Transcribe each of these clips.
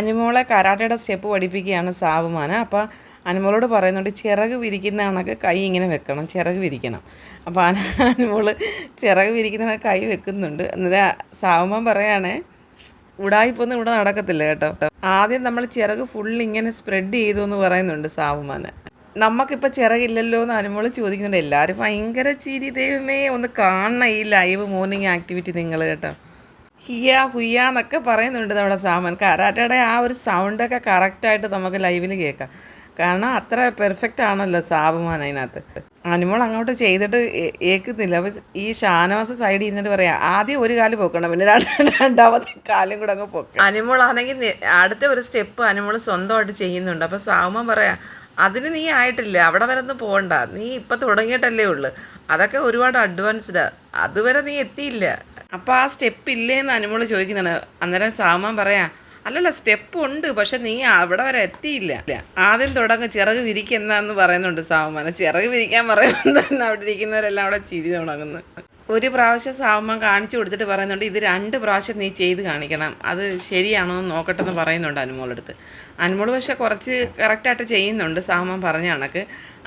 അനുമോളെ കരാട്ടയുടെ സ്റ്റെപ്പ് പഠിപ്പിക്കുകയാണ് സാവുമാന അപ്പോൾ അനുമോളോട് പറയുന്നുണ്ട് ചിറക് വിരിക്കുന്ന കണക്ക് കൈ ഇങ്ങനെ വെക്കണം ചിറക് വിരിക്കണം. അപ്പോൾ അനുമോൾ ചിറക് വിരിക്കുന്ന കണക്ക് കൈ വെക്കുന്നുണ്ട്. എന്നിട്ട് സാവുമാൻ പറയുകയാണേ ഉടായിപ്പൊന്നും ഇവിടെ നടക്കത്തില്ല കേട്ടോ. ആദ്യം നമ്മൾ ചിറക് ഫുൾ ഇങ്ങനെ സ്പ്രെഡ് ചെയ്തു എന്ന് പറയുന്നുണ്ട് സാവുമാന് നമുക്കിപ്പോൾ ചിറകില്ലല്ലോ എന്ന് അനുമോൾ ചോദിക്കുന്നുണ്ട്. എല്ലാവരും ഭയങ്കര ചിരി ദൈവമേ ഒന്ന് കാണണം ഈ ലൈവ് മോർണിംഗ് ആക്ടിവിറ്റി നിങ്ങൾ കേട്ടോ. ഹിയ ഹുയ എന്നൊക്കെ പറയുന്നുണ്ട് നമ്മുടെ സാമൻ. കരാട്ടയുടെ ആ ഒരു സൗണ്ടൊക്കെ കറക്റ്റായിട്ട് നമുക്ക് ലൈവിൽ കേൾക്കാം. കാരണം അത്ര പെർഫെക്റ്റ് ആണല്ലോ സാബുമാൻ അതിനകത്ത്. അനുമോൾ അങ്ങോട്ട് ചെയ്തിട്ട് ഏക്കുന്നില്ല അപ്പോൾ ഈ ഷാനവാസ് സൈഡിൽ ഇരുന്നിട്ട് പറയാം ആദ്യം ഒരു കാൽ പൊക്കണം പിന്നെ രണ്ട് രണ്ടാമത്തെ കാലും കൂടെ അങ്ങ് പൊക്കണം അനുമോൾ ആണെങ്കിൽ അടുത്ത ഒരു സ്റ്റെപ്പ് അനുമോൾ സ്വന്തമായിട്ട് ചെയ്യുന്നുണ്ട്. അപ്പോൾ സാബുമാൻ പറയാം അതിന് നീ ആയിട്ടില്ല അവിടെ വരെ ഒന്നും പോകണ്ട. നീ ഇപ്പം തുടങ്ങിയിട്ടല്ലേ ഉള്ളു. അതൊക്കെ ഒരുപാട് അഡ്വാൻസ്ഡാണ് അതുവരെ നീ എത്തിയില്ല. അപ്പോൾ ആ സ്റ്റെപ്പ് ഇല്ലേന്ന് അനുമോൾ ചോദിക്കുന്നുണ്ട്. അന്നേരം സാമാൻ പറയാ അല്ലല്ല സ്റ്റെപ്പ് ഉണ്ട് പക്ഷെ നീ അവിടെ വരെ എത്തിയില്ല. ആദ്യം തുടങ്ങ് ചിറക് വിരിക്കുന്നതെന്ന് പറയുന്നുണ്ട് സാവമാന ചിറക് വിരിക്കാൻ പറയുമ്പോൾ തന്നെ അവിടെ ഇരിക്കുന്നവരെല്ലാം അവിടെ ചിരി തുടങ്ങുന്നു. ഒരു പ്രാവശ്യം സാവമാൻ കാണിച്ചു കൊടുത്തിട്ട് പറയുന്നുണ്ട് ഇത് രണ്ട് പ്രാവശ്യം നീ ചെയ്ത് കാണിക്കണം. അത് ശരിയാണോ എന്ന് നോക്കട്ടെ എന്ന് പറയുന്നുണ്ട് അനുമോളടുത്ത് അനുമോൾ പക്ഷെ കുറച്ച് കറക്റ്റായിട്ട് ചെയ്യുന്നുണ്ട് സാവമാൻ പറഞ്ഞ കണക്ക്.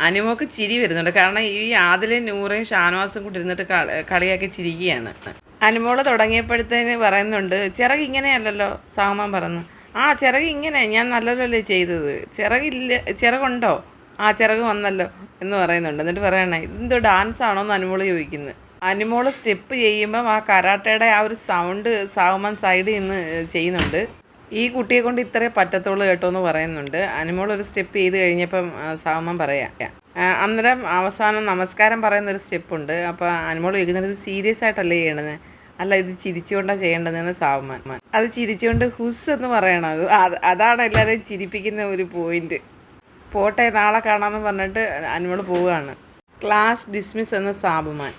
അനുമോക്ക് ചിരി വരുന്നുണ്ട്. കാരണം ഈ ആദിലെ നൂറേയും ഷാനവാസും കൂടി ഇരുന്നിട്ട് കളിയാക്കി ചിരിക്കുകയാണ്. അനുമോൾ തുടങ്ങിയപ്പോഴത്തേന് പറയുന്നുണ്ട് ചിറക് ഇങ്ങനെയല്ലല്ലോ സാമാൻ പറഞ്ഞു. ആ ചിറക് ഇങ്ങനെ ഞാൻ നല്ലതല്ലേ ചെയ്തത്. ചിറകില്ല ചിറകുണ്ടോ? ആ ചിറക് വന്നല്ലോ എന്ന് പറയുന്നുണ്ട്. എന്നിട്ട് പറയണേ ഇതെന്തോ ഡാൻസ് ആണോ എന്ന് അനുമോൾ ചോദിക്കുന്നത് അനുമോൾ സ്റ്റെപ്പ് ചെയ്യുമ്പം ആ കരാട്ടയുടെ ആ ഒരു സൗണ്ട് സാവുമാൻ സൈഡിൽ നിന്ന് ചെയ്യുന്നുണ്ട്. ഈ കുട്ടിയെ കൊണ്ട് ഇത്രേ പറ്റത്തുള്ളൂ കേട്ടോ എന്ന് പറയുന്നുണ്ട്. അനുമോൾ ഒരു സ്റ്റെപ്പ് ചെയ്ത് കഴിഞ്ഞപ്പം സാവുമാൻ പറയാം അന്നേരം അവസാനം നമസ്കാരം പറയുന്ന ഒരു സ്റ്റെപ്പുണ്ട് അപ്പോൾ അനുമോൾ ചോദിക്കുന്നത് സീരിയസ് ആയിട്ടല്ലേ ചെയ്യണത്? അല്ല ഇത് ചിരിച്ചുകൊണ്ടാണ് ചെയ്യേണ്ടതെന്ന് സാവമാൻ. അത് ചിരിച്ചുകൊണ്ട് ഹുസ് എന്ന് പറയണം. അത് അത് അതാണ് എല്ലാവരെയും ചിരിപ്പിക്കുന്ന ഒരു പോയിന്റ്. പോട്ടെ നാളെ കാണാമെന്ന് പറഞ്ഞിട്ട് അനുമോൾ പോവുകയാണ്. ക്ലാസ് ഡിസ്മിസ് എന്ന സാബുമാൻ